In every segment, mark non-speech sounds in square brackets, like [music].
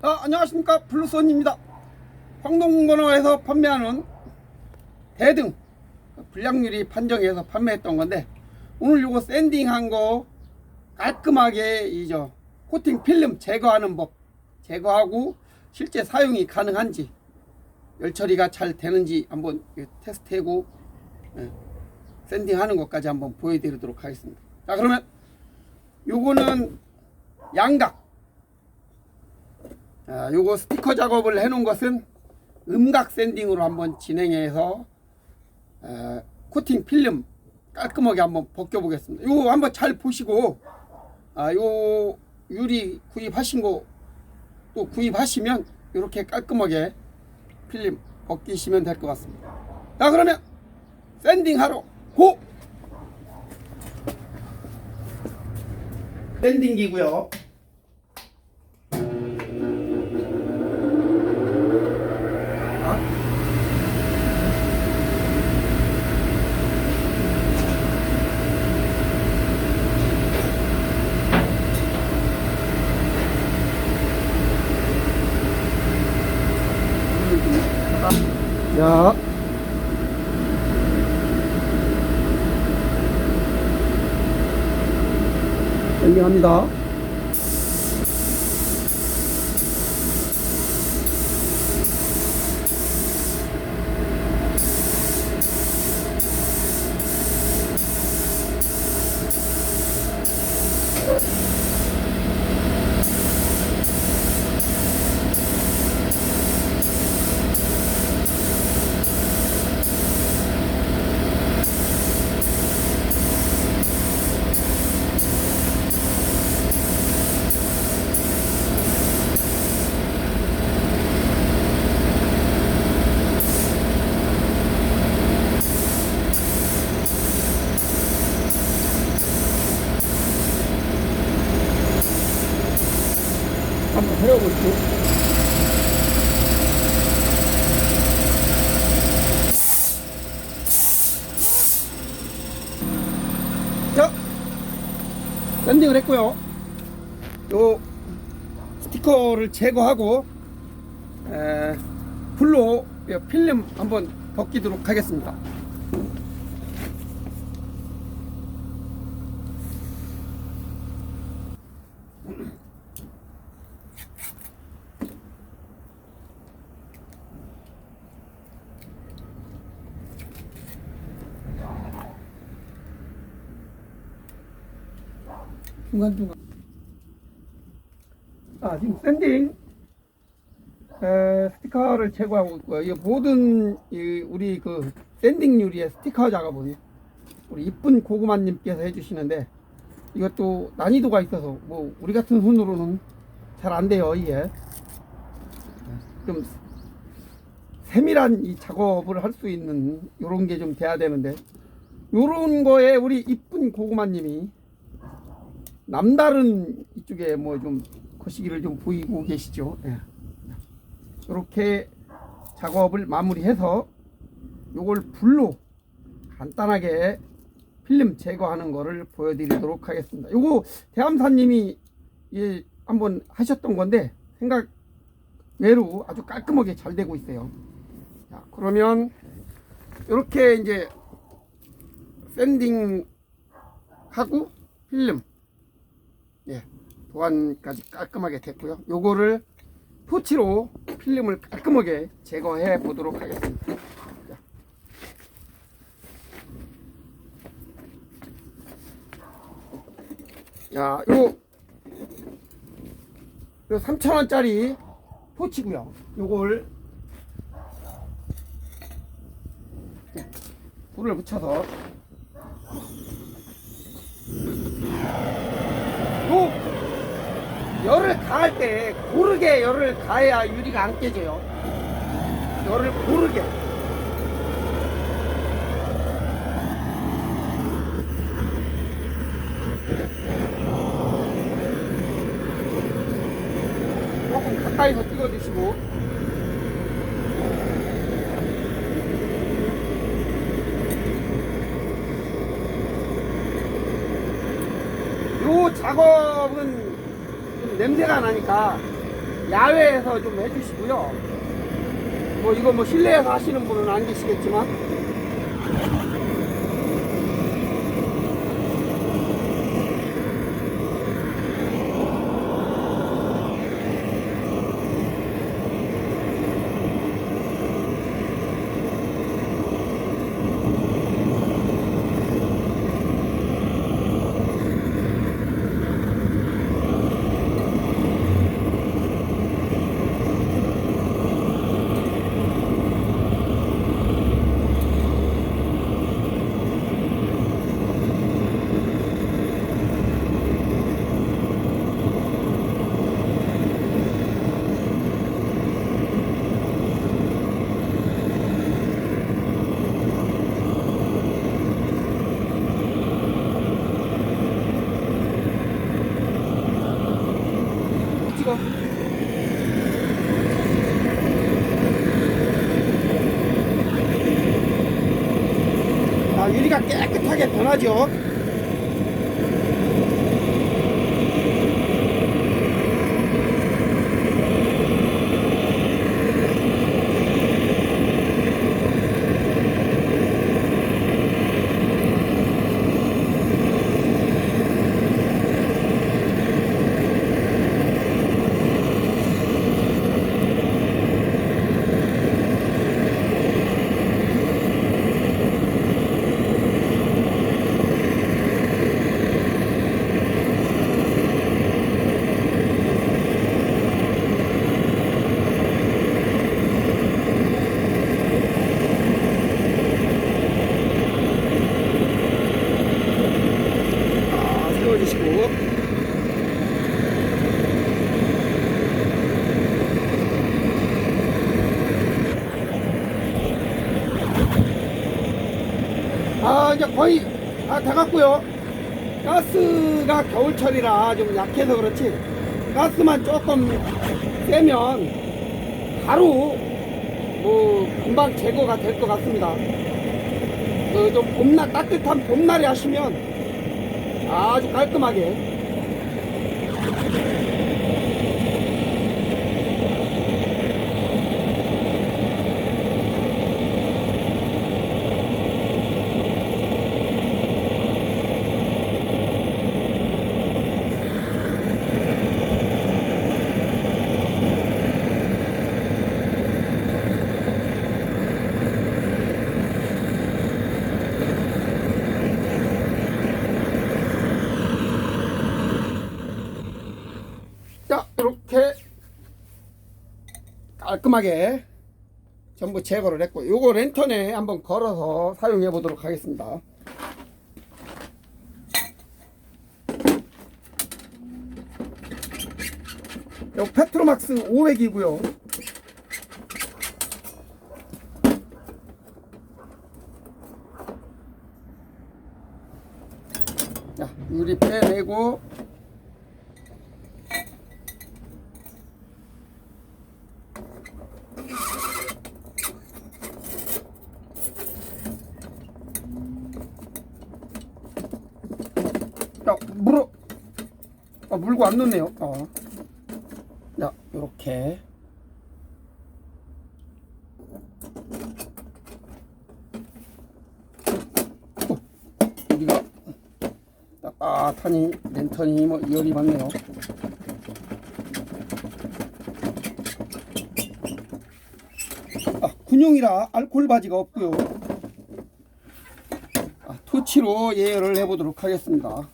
아, 안녕하십니까. 블루선입니다. 황동번호에서 판매하는 대등 불량률이 판정해서 판매했던 건데 오늘 요거 샌딩한 거 깔끔하게 이저 코팅 필름 제거하는 법 제거하고 실제 사용이 가능한지 열 처리가 잘 되는지 한번 테스트하고 예, 샌딩하는 것까지 한번 보여드리도록 하겠습니다. 자 그러면 요거는 양각 아, 요거 스티커 작업을 해놓은 것은 음각 샌딩으로 한번 진행해서 에, 코팅 필름 깔끔하게 한번 벗겨 보겠습니다. 요거 한번 잘 보시고 아, 요 유리 구입하신 거 또 구입하시면 이렇게 깔끔하게 필름 벗기시면 될 것 같습니다. 자 그러면 샌딩하러 고! 샌딩기고요. 자. 샌딩합니다. 한번 해보시죠. 자, 랜딩을 했고요. 요 스티커를 제거하고 에, 요 필름 한번 벗기도록 하겠습니다. 중간중간. 아, 지금 샌딩 에, 스티커를 제거하고 있고요. 이 모든 이 우리 그 샌딩 유리의 스티커 작업은 우리 이쁜 고구마님께서 해주시는데 이것도 난이도가 있어서 뭐 우리 같은 손으로는 잘 안 돼요 이게 좀 세밀한 이 작업을 할 수 있는 요런 게 좀 돼야 되는데 요런 거에 우리 이쁜 고구마님이 남다른 이쪽에 뭐 좀 거시기를 좀 보이고 계시죠. 예. 이렇게 작업을 마무리해서 요걸 불로 간단하게 필름 제거하는 거를 보여드리도록 하겠습니다. 요거 대함사님이 예, 한번 하셨던 건데 생각 외로 아주 깔끔하게 잘 되고 있어요. 자, 그러면 이렇게 이제 샌딩 하고 필름 예, 보완까지 깔끔하게 됐고요. 요거를 토치로 필름을 깔끔하게 제거해 보도록 하겠습니다. 자. 야, 요, 요 3,000원짜리 토치고요. 요걸 불을 붙여서 요 열을 가 할 때 고르게 열을 가해야 유리가 안 깨져요. 열을 고르게. 조금 가까이서 찍어 주시고. 요 작업은 좀 냄새가 나니까 야외에서 좀 해주시고요. 뭐 이거 뭐 실내에서 하시는 분은 안 계시겠지만 찍어. 아, 유리가 깨끗하게 변하죠. 아, 세워주시고. 아, 이제 거의 다 돼갔고요. 가스가 겨울철이라 좀 약해서 그렇지. 가스만 조금 세면 바로 뭐 금방 제거가 될 것 같습니다. 그 좀 봄날 따뜻한 봄날에 하시면 아주 깔끔하게 자 이렇게 깔끔하게 전부 제거를 했고 요거 랜턴에 한번 걸어서 사용해 보도록 하겠습니다. 요 페트로막스 500이고요. 자 유리 빼내고 야, 물어. 아, 물고 안 넣네요. 어. 자, 요렇게. 어, 여기가 따뜻하니 랜턴이 뭐 열이 많네요. 아, 군용이라 알코올 바지가 없고요. 아, 토치로 예열을 해보도록 하겠습니다.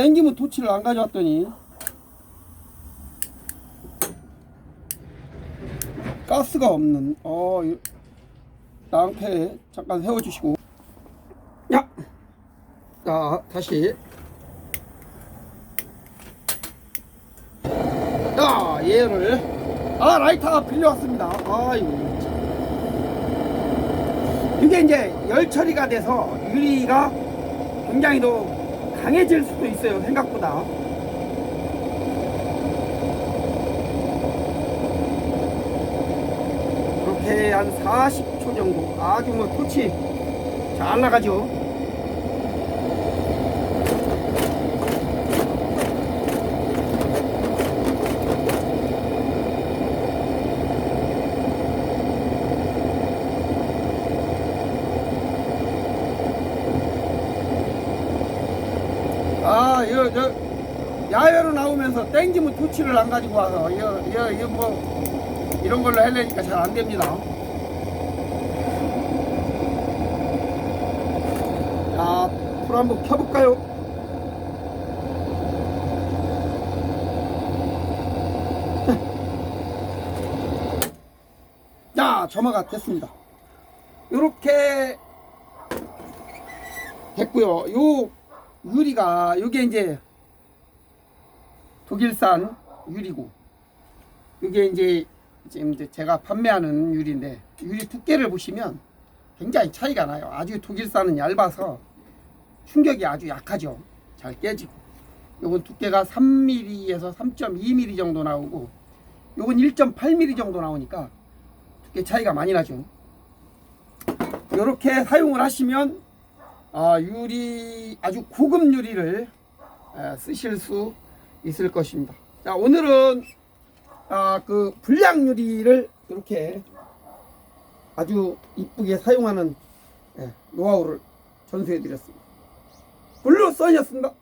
땡기면 토치를 안 가져왔더니. 가스가 없는 어 이- 낭패 잠깐 세워주시고. 야! 자 다시. 자 얘를 아 라이터가 빌려왔습니다. 참. 이게 이제 열 처리가 돼서 유리가 굉장히 더 강해질 수도 있어요. 생각보다. 그렇게 한 40초 정도 아주 뭐 토치 잘 나가죠. 아, 이거 저 야외로 나오면서 땡기면 토치를 안 가지고 와서 이거 이거 이거 뭐 이런 걸로 하려니까 잘 안 됩니다. 자, 불 한번 켜볼까요? [laughs] 자, 점화가 됐습니다. 이렇게 됐고요. 요 유리가 이게 이제 독일산 유리고 이게 이제 지금 이제 제가 판매하는 유리인데 유리 두께를 보시면 굉장히 차이가 나요. 아주 독일산은 얇아서 충격이 아주 약하죠. 잘 깨지고. 요건 두께가 3mm에서 3.2mm 정도 나오고 요건 1.8mm 정도 나오니까 두께 차이가 많이 나죠. 이렇게 사용을 하시면 아, 유리 아주 고급 유리를 에, 쓰실 수 있을 것입니다. 자, 오늘은 아, 그 불량 유리를 이렇게 아주 이쁘게 사용하는 예, 노하우를 전수해 드렸습니다. 블루 선이었습니다.